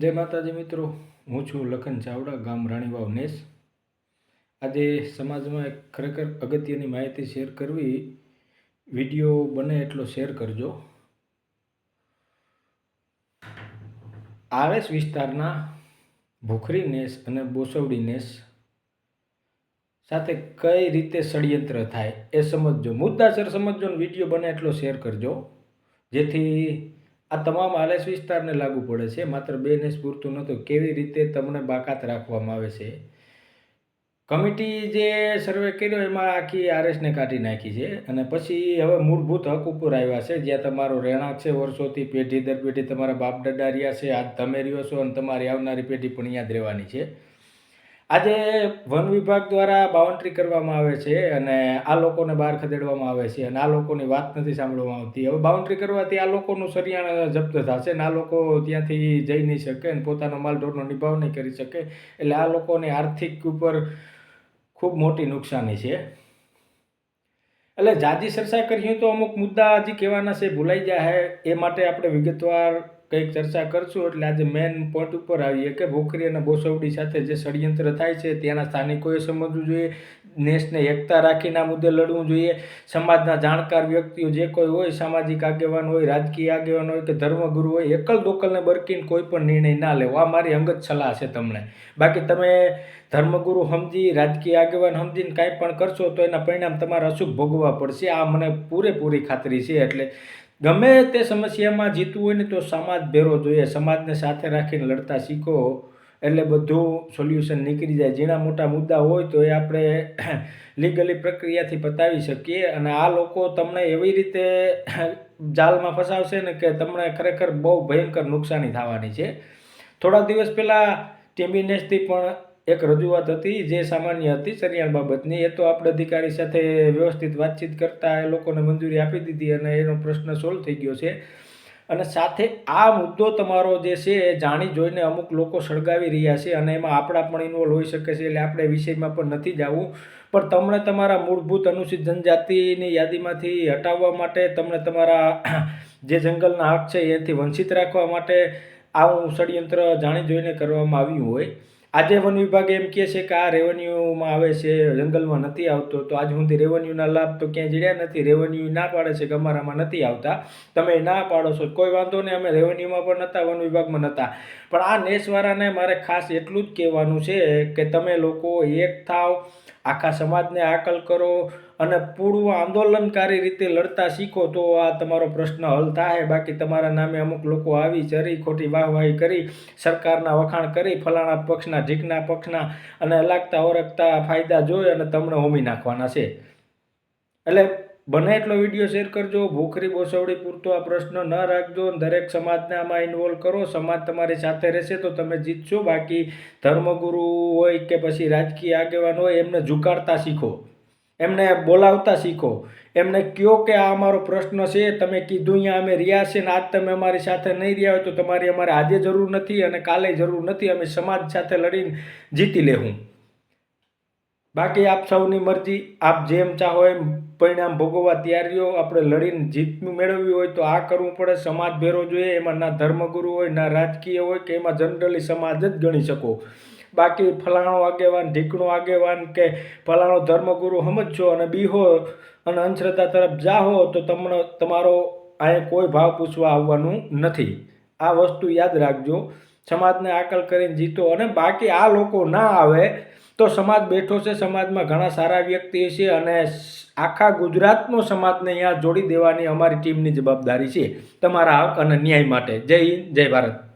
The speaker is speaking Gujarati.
જય માતાજી મિત્રો, હું છું લખન ચાવડા, ગામ રાણીવાવ, નેસ. આજે સમાજમાં એક ખરેખર અગત્યની માહિતી શેર કરવી, વીડિયો બને એટલો શેર કરજો. આરએસ વિસ્તારના ભૂખરી નેસ અને બોસવડી નેસ સાથે કઈ રીતે ષડયંત્ર થાય એ સમજજો. મુદ્દાસર સમજજો વીડિયો બને એટલો શેર કરજો, જેથી આ તમામ આલેસ વિસ્તારને લાગુ પડે છે. માત્ર બે નેસ પૂરતું નહોતું. કેવી રીતે તમને બાકાત રાખવામાં આવે છે? કમિટી જે સર્વે કર્યો એમાં આખી આરએસને કાઢી નાખી છે. અને પછી હવે મૂળભૂત હક ઉપર આવ્યા છે. જ્યાં તમારો રહેણાંક છે, વર્ષોથી પેઢી દર પેઢી તમારા બાપ દાદા રહ્યા છે, આજ તમે રહ્યો છો અને તમારી આવનારી પેઢી પણ જ રહેવાની છે. આજે વન વિભાગ દ્વારા બાઉન્ડ્રી કરવામાં આવે છે અને આ લોકોને બહાર ખદેડવામાં આવે છે અને આ લોકોની વાત નથી સાંભળવામાં આવતી. હવે બાઉન્ડ્રી કરવાથી આ લોકોનું સરિયાણ જપ્ત થશે અને આ લોકો ત્યાંથી જઈ નહીં શકે અને પોતાનો માલઢોરનો નિભાવ નહીં કરી શકે. એટલે આ લોકોની આર્થિક ઉપર ખૂબ મોટી નુકસાની છે. એટલે જાજી ચર્ચા કરીએ તો અમુક મુદ્દા હજી કહેવાના છે, ભૂલાઈ જાય એ માટે આપણે વિગતવાર કંઈક ચર્ચા કરશું એટલે આજે મેન પોઈન્ટ ઉપર આવીએ કે ભોખરી અને બોસવડી સાથે જે ષડયંત્ર થાય છે ત્યાંના સ્થાનિકોએ સમજવું જોઈએ, નેશને એકતા રાખીને આ મુદ્દે લડવું જોઈએ, સમાજના જાણકાર વ્યક્તિઓ જે કોઈ હોય, સામાજિક આગેવાન હોય, રાજકીય આગેવાન હોય કે ધર્મગુરુ હોય એકલ દોકલને બરકીને કોઈ પણ નિર્ણય ના લેવો. આ મારી અંગત સલાહ છે તમને. બાકી તમે ધર્મગુરુ સમજી, રાજકીય આગેવાન સમજીને કાંઈ પણ કરશો તો એના પરિણામ તમારે અશુભ ભોગવવા પડશે. આ મને પૂરેપૂરી ખાતરી છે એટલે ગમે તે સમસ્યામાં જીતવું હોય ને તો સમાજ ભેરો જોઈએ. સમાજને સાથે રાખીને લડતા શીખો એટલે બધું સોલ્યુશન નીકળી જાય. ઝીણા મોટા મુદ્દા હોય તો એ આપણે લીગલી પ્રક્રિયાથી પતાવી શકીએ અને આ લોકો તમને એવી રીતે જાલમાં ફસાવશે ને કે તમને ખરેખર બહુ ભયંકર નુકસાની થવાની છે. થોડા દિવસ પહેલાં ટીમી નેસથી પણ એક રજૂઆત હતી, જે સામાન્ય હતી સરિયાણ બાબતની. એ તો આપણે અધિકારી સાથે વ્યવસ્થિત વાતચીત કરતા એ લોકોને મંજૂરી આપી દીધી અને એનો પ્રશ્ન સોલ્વ થઈ ગયો છે. અને સાથે આ મુદ્દો તમારો જે છે એ જાણી જોઈને અમુક લોકો સળગાવી રહ્યા છે અને એમાં આપણા પણ ઇન્વોલ્વ હોઈ શકે છે એટલે આપણે વિષયમાં પણ નથી જવું. પણ તમને તમારા મૂળભૂત અનુસૂચિત જનજાતિની યાદીમાંથી હટાવવા માટે, તમને તમારા જે જંગલના હક છે એથી વંચિત રાખવા માટે આવું ષડયંત્ર જાણી જોઈને કરવામાં આવ્યું હોય. આજે વન વિભાગ એમ કહે છે કે આ રેવન્યુમાં આવે છે, જંગલમાં નથી આવતો, તો આજ સુધી રેવન્યુના લાભ તો ક્યાંય જડ્યા નથી રેવન્યુ ના પાડે છે કે અમારામાં નથી આવતા. તમે ના પાડો છો, કોઈ વાંધો નહીં, અમે રેવન્યુમાં પણ નહોતા વન વિભાગમાં નહોતા પણ આ નેસવાળાને મારે ખાસ એટલું જ કહેવાનું છે કે તમે લોકો એક થાવ, આખા સમાજને આકલ કરો અને પૂર્વ આંદોલનકારી રીતે લડતા શીખો તો આ તમારો પ્રશ્ન હલ થાય. બાકી તમારા નામે અમુક લોકો આવી ચરી, ખોટી વાહવાહી કરી, સરકારના વખાણ કરી, ફલાણા પક્ષના ઢીકના પક્ષના અને લાગતા ઓળખતા ફાયદા જોઈ અને તમને હોમી નાખવાના છે. એટલે બને એટલો વીડિયો શેર કરજો. ભૂખરી બોસવડી પૂરતો આ પ્રશ્ન ન રાખજો. દરેક સમાજને આમાં ઇન્વોલ્વ કરો. સમાજ તમારી સાથે રહેશે તો તમે જીતશો. બાકી ધર્મગુરુ હોય કે પછી રાજકીય આગેવાન હોય એમને ઝુકાડતા શીખો. એમને બોલાવતા શીખો. એમને કહો કે આ અમારો પ્રશ્ન છે, તમે કીધું અહીંયા અમે રહ્યા છે ને આજ તમે અમારી સાથે નહીં રહ્યા હોય તો તમારી અમારે આજે જરૂર નથી અને કાલે જરૂર નથી, અમે સમાજ સાથે લડીને જીતી લેવું બાકી આપ સૌની મરજી, આપ જેમ ચાહો એમ પરિણામ ભોગવવા તૈયાર રહ્યો. આપણે લડીને જીત મેળવવી હોય તો આ કરવું પડે. સમાજ ભેરો જોઈએ, એમાં ના ધર્મગુરુ હોય, ના રાજકીય હોય, કે એમાં જનરલી સમાજ જ ગણી શકો. બાકી ફલાણો આગેવાન, ઢીકણો આગેવાન કે ફલાણો ધર્મગુરુ સમજો અને બીહો અને અંધશ્રદ્ધા તરફ જાહો તો તમને તમારો અહીંયા કોઈ ભાવ પૂછવા આવવાનું નથી. આ વસ્તુ યાદ રાખજો. સમાજને આકલ કરીને જીતો અને બાકી આ લોકો ના આવે તો સમાજ બેઠો છે. સમાજમાં ઘણા સારા વ્યક્તિ છે અને આખા ગુજરાતનો સમાજને અહીંયા જોડી દેવાની અમારી ટીમની જવાબદારી છે. તમારા હક અને ન્યાય માટે. જય હિન્દ, જય ભારત.